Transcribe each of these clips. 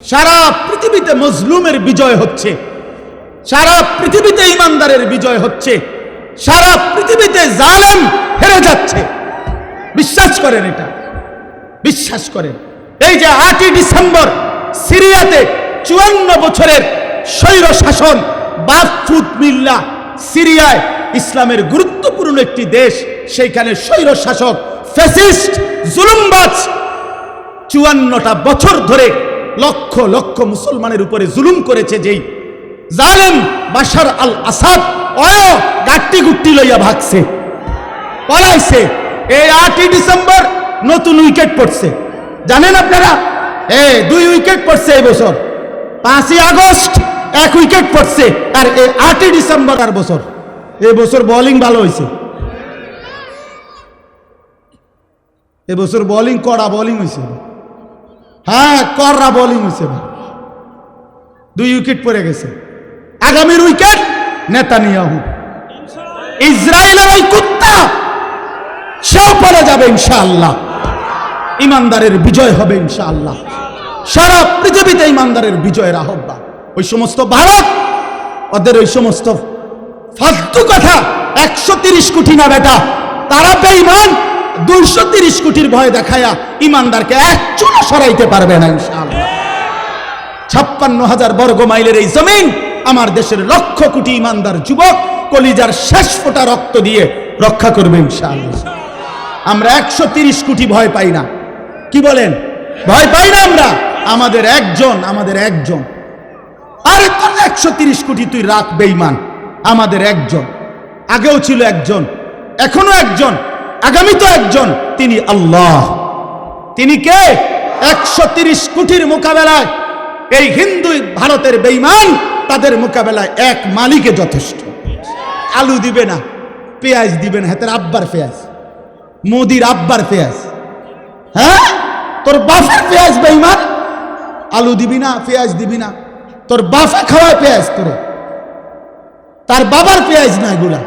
সারা পৃথিবীতে মজলুমের বিজয় হচ্ছে। সারা পৃথিবীতে ইমানদারের বিজয় হচ্ছে। সারা পৃথিবীতে জালেম হেরে যাচ্ছে। বিশ্বাস করেন এটা। বিশ্বাস করেন। এই যে আটই ডিসেম্বর সিরিয়াতে চুয়ান্ন বছরের স্বৈর শাসন বাফুত মিল্লা সিরিয়ায় ইসলামের গুরুত্বপূর্ণ একটি দেশ, সেইখানে স্বৈর শাসক ফ্যাসিস্ট জুলুমবাজ চুয়ান্নটা বছর ধরে লক্ষ লক্ষ মুসলমানের উপরে জুলুম করেছে যেই জালেম বাশার আল আসাদ, অয়, গাট্টি গুট্টি লইয়া ভাগছে। পলাইছে। এই আটই ডিসেম্বর নতুন উইকেট পড়ছে। জানেন আপনারা? এ, দুই উইকেট পড়ছে এই বছর। পাঁচই আগস্ট এক উইকেট পড়ছে, আর এই আটই ডিসেম্বর আর বছর। এই বছর বোলিং ভালো হয়েছে এবছর বোলিং কড়া বোলিং হয়েছে হ্যাঁ কররা বোলিং হয়েছে দুই উইকেট পড়ে গেছে। আগামীর উইকেট নেতানিয়াহু। ইসরায়েলের ওই কুত্তা, সেও পড়ে যাবে ইনশাআল্লাহ। ইমানদারের বিজয় হবে ইনশাআল্লাহ। সারা পৃথিবীতে ইমানদারের বিজয়ের আহ্বান। ওই সমস্ত ভারত, ওদের ওই সমস্ত ফালতু কথা, একশো তিরিশ কোটি না বেটা, তারা বেঈমান। দুইশো তিরিশ কোটির ভয় দেখায়া ইমানদারকে এক চুনা সরাইতে পারবে না ছাপ্পান্ন হাজার বর্গ মাইলের এই জমিন আমার দেশের লক্ষ কোটি ইমানদার যুবক কলিজার শেষ ফোঁটা রক্ত দিয়ে রক্ষা করবে, ইনশাআল্লাহ। আমরা একশো তিরিশ কোটি ভয় পাই না। কি বলেন? ভয় পাই না আমরা? আমাদের একজন আমাদের একজন। আরে তোর একশো তিরিশ কোটি তুই রাখ বেইমান আমাদের একজন। আগেও ছিল একজন, এখনও একজন। আগামী তো একজন, তিনি আল্লাহ। তিনি কে? একশো তিরিশ কোটির মোকাবেলায়। এই হিন্দু ভারতের বেইমান তাদের মোকাবেলায় এক মালিকে যথেষ্ট। আলু দিবে না, পেঁয়াজ দিবে না, হাতের আব্বার পেঁয়াজ। মোদির আব্বার পেঁয়াজ। হ্যাঁ? তোর বাফের পেঁয়াজ বেইমান আলু দিবি না, পেঁয়াজ দিবি না। তোর বাফে খাওয়ায় পেঁয়াজ তোরে। তার বাবার পেঁয়াজ না এগুলা।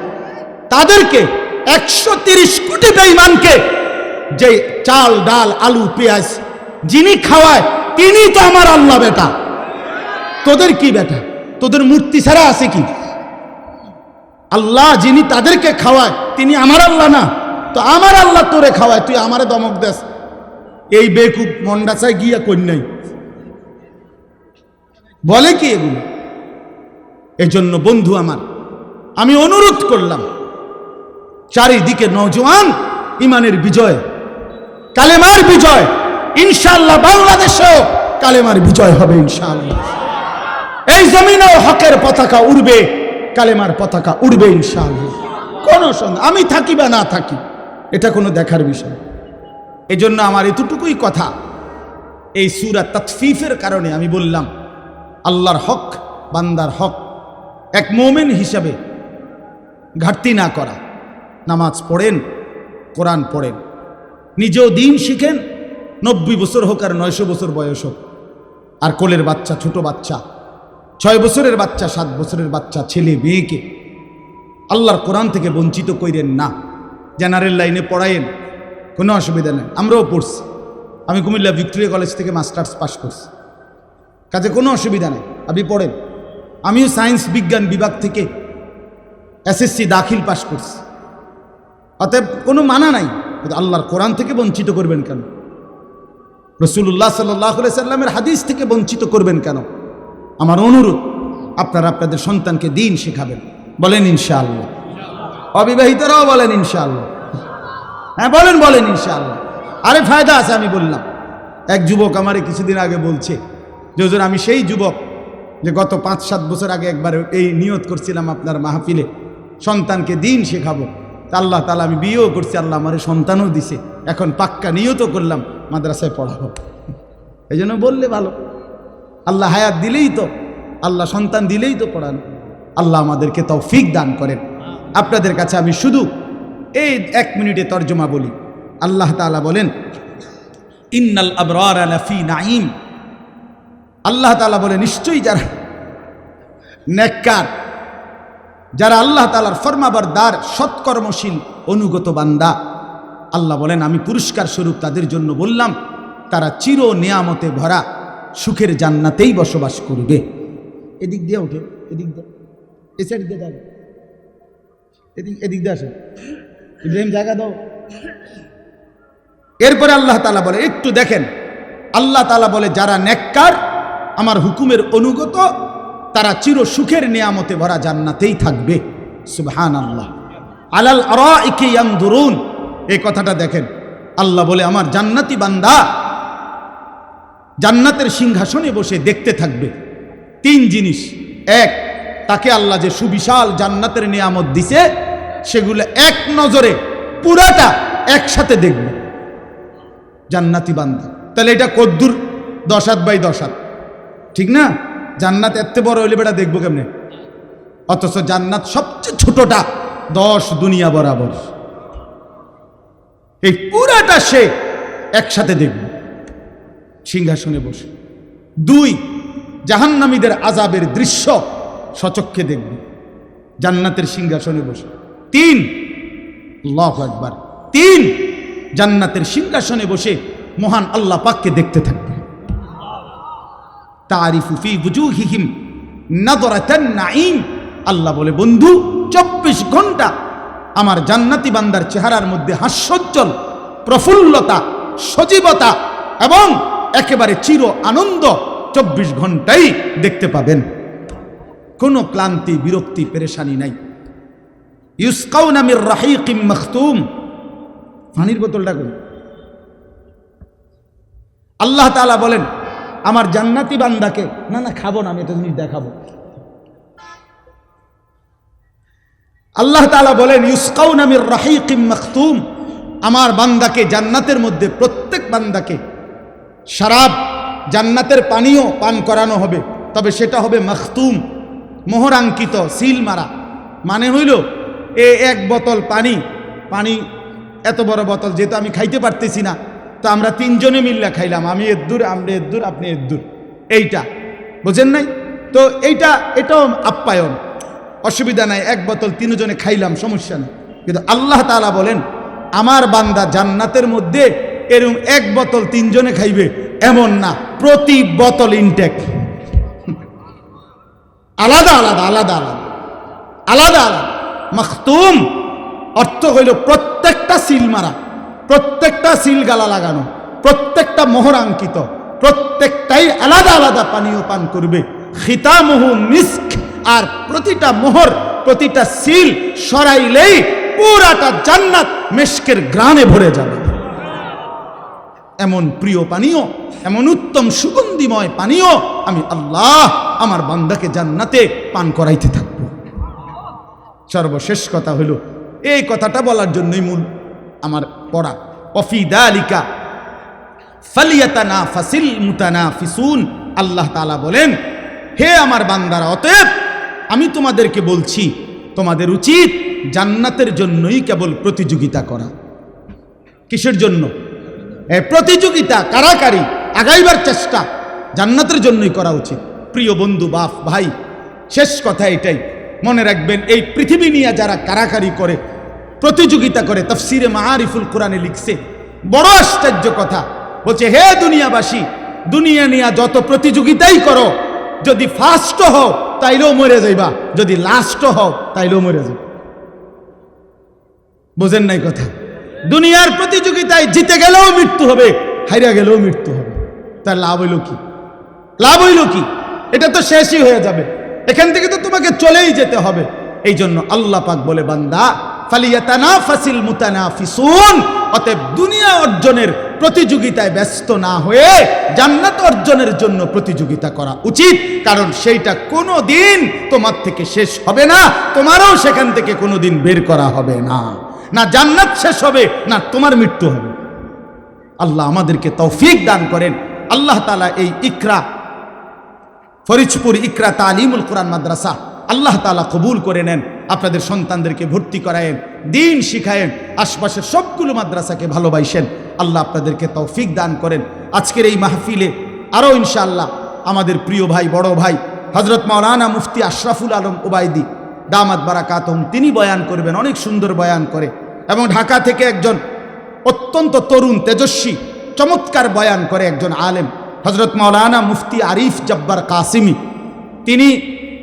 তাদেরকে একশো তিরিশ কোটি বেইমানকে যে চাল, ডাল, আলু, পেঁয়াজ যিনি খাওয়ায়, তিনি তো আমার আল্লাহ বেটা। তোদের কি বেটা? তোদের মূর্তি ছাড়া আছে কি? আল্লাহ যিনি তাদেরকে খাওয়ায়, তিনি আমার আল্লাহ না। তো আমার আল্লাহ তোরে খাওয়ায়, তুই আমারে দমক দেস। এই বেকুব মন্ডাসায় গিয়া কন্যাই। বলে কি এগুলো? এজন্য বন্ধু আমার, আমি অনুরোধ করলাম চারিদিকে নজওয়ান ইমানের বিজয়, কালেমার বিজয় ইনশাল্লাহ বাংলাদেশেও কালেমার বিজয় হবে ইনশাল্লাহ এই জমিনেও হকের পতাকা উড়বে, কালেমার পতাকা উড়বে ইনশাল্লাহ কোনো সন্দেহ, আমি থাকি বা না থাকি, এটা কোনো দেখার বিষয়। এজন্য আমার এতটুকুই কথা, এই সুরা তৎফিফের কারণে আমি বললাম, আল্লাহর হক, বান্দার হক, এক মোমেন হিসাবে ঘাটতি না করা। নামাজ পড়েন, কোরআন পড়েন। নিজেও দিন শিখেন, নব্বই বছর হোক আর নয়শো বছর বয়স হোক। আর কোলের বাচ্চা, ছোট বাচ্চা, ছয় বছরের বাচ্চা, সাত বছরের বাচ্চা, ছেলে, মেয়েকে আল্লাহর কোরআন থেকে বঞ্চিত কইরেন না। জেনারেল লাইনে পড়ায়েন, কোনো অসুবিধা নেই। আমরাও পড়ছি। আমি কুমিল্লা ভিক্টোরিয়া কলেজ থেকে মাস্টার্স পাশ করছি। কাজে কোনো অসুবিধা নেই, আপনি পড়েন। আমিও সায়েন্স বিজ্ঞান বিভাগ থেকে এসএসসি দাখিল পাশ করছি। অতএব কোনো মানা নাই। আল্লাহর কোরআন থেকে বঞ্চিত করবেন কেন? রসুল্লাহ সাল্লাহ হাদিস থেকে বঞ্চিত করবেন কেন? আমার অনুরোধ, আপনারা আপনাদের সন্তানকে দিন শেখাবেন। বলেন ইনশাআল্লাহ। অবিবাহিতরাও বলেন ইনশাআল্লাহ। হ্যাঁ বলেন বলেন ইনশাআল্লাহ। আরে ফায়দা আছে, আমি বললাম। এক যুবক আমারে কিছুদিন আগে বলছে, যে আমি সেই যুবক যে গত পাঁচ সাত বছর আগে একবার এই নিয়ত করছিলাম আপনার মাহফিলে। সন্তানকে দিন শেখাবো। তা আল্লাহ তালা আমি বিয়েও করছি, আল্লাহ আমার সন্তানও দিছে। এখন পাক্কা নিয়ত করলাম, মাদ্রাসায় পড়াবো এই জন্য বললে ভালো। আল্লাহ হায়াত দিলেই তো, আল্লাহ সন্তান দিলেই তো পড়ান। আল্লাহ আমাদেরকে তৌফিক দান করেন। আপনাদের কাছে আমি শুধু এই এক মিনিটে তর্জমা বলি। আল্লাহ তাআলা বলেন, ইন্নাল আবরার লাফি নাইম আল্লাহ তাআলা বলে, নিশ্চয়ই যারা নেককার যারা আল্লাহ তালার ফরমাবরদার, সৎকর্মশীল, অনুগত বান্দা। আল্লাহ বলেন, আমি পুরস্কার স্বরূপ তাদের জন্য বললাম, তারা চির নিয়ামতে ভরা, সুখের জান্নাতেই বসবাস করবে। এদিক দিয়ে ওঠে এদিক দিয়ে। এ দিয়ে যাবে এদিক এদিক দিয়ে আসে ইব্রাহিম, জায়গা দাও। এরপরে আল্লাহ তালা বলে, একটু দেখেন। আল্লাহ তালা বলে, যারা নেককার, আমার হুকুমের অনুগত তারা চির সুখের নিয়ামতে ভরা জান্নাতেই থাকবে। সুবহান আল্লাহ আলাল আরাইকি ইয়ানদুরুন। এই কথাটা দেখেন, আল্লাহ বলে, আমার জান্নাতি বান্দা জান্নাতের সিংহাসনে বসে দেখতে থাকবে। তিন জিনিস। এক, তাকে আল্লাহ যে সুবিশাল জান্নাতের নিয়ামত দিছে, সেগুলো এক নজরে পুরাটা একসাথে দেখবে। জান্নাতি বান্দা। তাহলে এটা কদ্দুর দশাত বাই দশাত ঠিক না? জান্নাত এত বড় হইলে বেটা দেখব কেমনে? অথচ জান্নাত সবচেয়ে ছোটটা দশ দুনিয়া বরাবর। এই পুরাটা সে একসাথে দেখবে। সিংহাসনে বসে। দুই, জাহান্নামীদের আজাবের দৃশ্য সচক্ষে দেখবে। জান্নাতের সিংহাসনে বসে। তিন, আল্লাহু আকবার। তিন, জান্নাতের সিংহাসনে বসে মহান আল্লাহ পাককে দেখতে থাকবে। আল্লাহ বলে, বন্ধু, চব্বিশ ঘণ্টা আমার জান্নাতি বান্দার চেহারার মধ্যে হাস্যোজ্জ্বল প্রফুল্লতা, সজীবতা এবং একেবারে চির আনন্দ চব্বিশ ঘন্টাই দেখতে পাবেন। কোনো ক্লান্তি, বিরক্তি, পেরেশানি নাই। ইউসকাউনা মির রাহিকিম মখতুম। পানির বোতলটা কই? আল্লাহ তাআলা বলেন আমার জান্নাতি বান্দাকে, না না, খাব না, আমি এটা জিনিস দেখাবো। আল্লাহ তাআলা বলেন, ইউসকাউনা মির রাহিকিম মখতুম। আমার বান্দাকে জান্নাতের মধ্যে প্রত্যেক বান্দাকে শরাব, জান্নাতের পানীয় পান করানো হবে। তবে সেটা হবে মখতুম, মোহরাঙ্কিত, সিল মারা। মানে হইল, এ এক বোতল পানি পানি এত বড় বোতল যেহেতু আমি খাইতে পারতেছি না তো আমরা তিনজনে মিল্লা খাইলাম, আমি এদ্দুর, আমরা এদ্দুর, আপনি এদ্দুর। এইটা, বুঝেন নাই? তো এইটা, এটাও আপ্যায়ন। অসুবিধা নাই, এক বোতল তিনজনে খাইলাম, সমস্যা নেই। কিন্তু আল্লাহ তাআলা বলেন, আমার বান্দা জান্নাতের মধ্যে এরকম এক বোতল তিনজনে খাইবে, এমন না, প্রতি বোতল ইনটেক আলাদা আলাদা আলাদা আলাদা। আলাদা আলাদা। মখতুম অর্থ হইল প্রত্যেকটা সিল মারা। প্রত্যেকটা সিল গালা লাগানো, প্রত্যেকটা মোহর মোহরাঙ্কিত প্রত্যেকটাই আলাদা আলাদা পানীয় পান করবে। খিতামহু মিস্ক আর প্রতিটা মোহর, প্রতিটা সিল সরাইলেই পুরাটা জান্নাত মেশকের গ্রানে ভরে যাবে। এমন প্রিয় পানীয়, এমন উত্তম সুগন্ধিময় পানীয় আমি আল্লাহ আমার বান্দাকে জান্নাতে পান করাইতে থাকব। সর্বশেষ কথা হলো, এই কথাটা বলার জন্যই মূল। আমার পড়া। অফিদা আলিকা ফালিয়াতানা ফাসিল মুতানা ফিসুন আল্লাহ তালা বলেন, হে আমার বান্দারা, অতএব আমি তোমাদেরকে বলছি, তোমাদের উচিত জান্নাতের জন্যই কেবল প্রতিযোগিতা করা। কিসের জন্য? এ প্রতিযোগিতা কারাকারি আগাইবার চেষ্টা জান্নাতের জন্যই করা উচিত। প্রিয় বন্ধু, বাপ, ভাই, শেষ কথা এটাই। মনে রাখবেন, এই পৃথিবী নিয়ে যারা কারাকারি করে প্রতিযোগিতা করে তফসিরে মাহারিফুল কোরআনে লিখছে। বড় আশ্চর্য কথা। বলছে, হে দুনিয়াবাসী, দুনিয়া নিয়ে যত প্রতিযোগিতাই করো, যদি ফার্স্ট হও, তাইলেও মরে যাইবা। যদি লাস্ট হও, তাইলেও মরে যাবে বোঝেন নাই কথা। দুনিয়ার প্রতিযোগিতায় জিতে গেলেও মৃত্যু হবে, হাইরা গেলেও মৃত্যু হবে। তার লাভ হইল কি? লাভ হইল কি? এটা তো শেষই হয়ে যাবে। এখান থেকে তো তোমাকে চলেই যেতে হবে। এই জন্য আল্লাহ পাক বলে, বান্দা ফালিয়াতানা ফাসিল মুতানা ফিসুন অতএব দুনিয়া অর্জনের প্রতিযোগিতায় ব্যস্ত না হয়ে জান্নাত অর্জনের জন্য প্রতিযোগিতা করা উচিত, কারণ সেইটা কোনো দিন তোমার থেকে শেষ হবে না, তোমারও সেখান থেকে কোনো দিন বের করা হবে না। না জান্নাত শেষ হবে, না তোমার মৃত্যু হবে। আল্লাহ আমাদেরকে তৌফিক দান করেন। আল্লাহ তালা এই ইকরা ফরিদপুর ইকরা তালিমুল কোরআন মাদ্রাসা, আল্লাহ তালা কবুল করে নেন। আপনাদের সন্তানদেরকে ভর্তি করায়েন দিন শিখায়েন আশপাশের সবগুলো মাদ্রাসাকে ভালোবাসেন। আল্লাহ আপনাদেরকে তৌফিক দান করেন। আজকের এই মাহফিলে আরও ইনশাআল্লাহ আমাদের প্রিয় ভাই, বড় ভাই হজরত মাওলানা মুফতি আশরাফুল আলম ওবায়দি দামাত বারাকাতম তিনি বয়ান করবেন, অনেক সুন্দর বয়ান করে। এবং ঢাকা থেকে একজন অত্যন্ত তরুণ, তেজস্বী, চমৎকার বয়ান করে একজন আলেম হজরত মাওলানা মুফতি আরিফ জব্বার কাসিমি। তিনি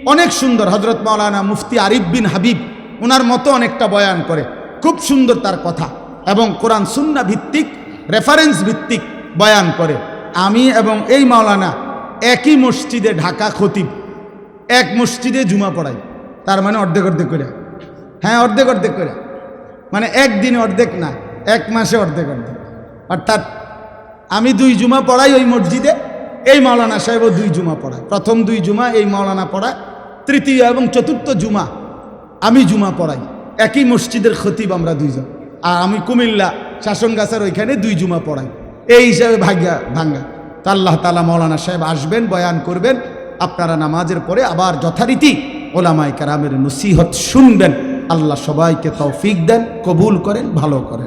অনেক সুন্দর হজরত মাওলানা মুফতি আরিফ বিন হাবিব ওনার মতো অনেকটা বয়ান করে। খুব সুন্দর তার কথা এবং কোরআন সুন্না ভিত্তিক রেফারেন্স ভিত্তিক বয়ান করে। আমি এবং এই মাওলানা একই মসজিদে ঢাকা খতিব, এক মসজিদে জুমা পড়াই। তার মানে অর্ধেক অর্ধেক করে। হ্যাঁ অর্ধেক অর্ধেক করে। মানে একদিনে অর্ধেক না, এক মাসে অর্ধেক অর্ধেক। অর্থাৎ আমি দুই জুমা পড়াই ওই মসজিদে এই মাওলানা সাহেবও দুই জুমা পড়ায়। প্রথম দুই জুমা এই মাওলানা পড়ায়। তৃতীয় এবং চতুর্থ জুমা আমি জুমা পড়াই। একই মসজিদের খতিব আমরা দুইজন। আর আমি কুমিল্লা শাসনগাছার ওইখানে দুই জুমা পড়াই। এই হিসাবে ভাগ্যা ভাঙ্গা। তা আল্লাহ তালা মৌলানা সাহেব আসবেন, বয়ান করবেন, আপনারা নামাজের পরে আবার যথারীতি ওলামাই কারামের নসিহত শুনবেন। আল্লাহ সবাইকে তৌফিক দেন, কবুল করেন, ভালো করেন।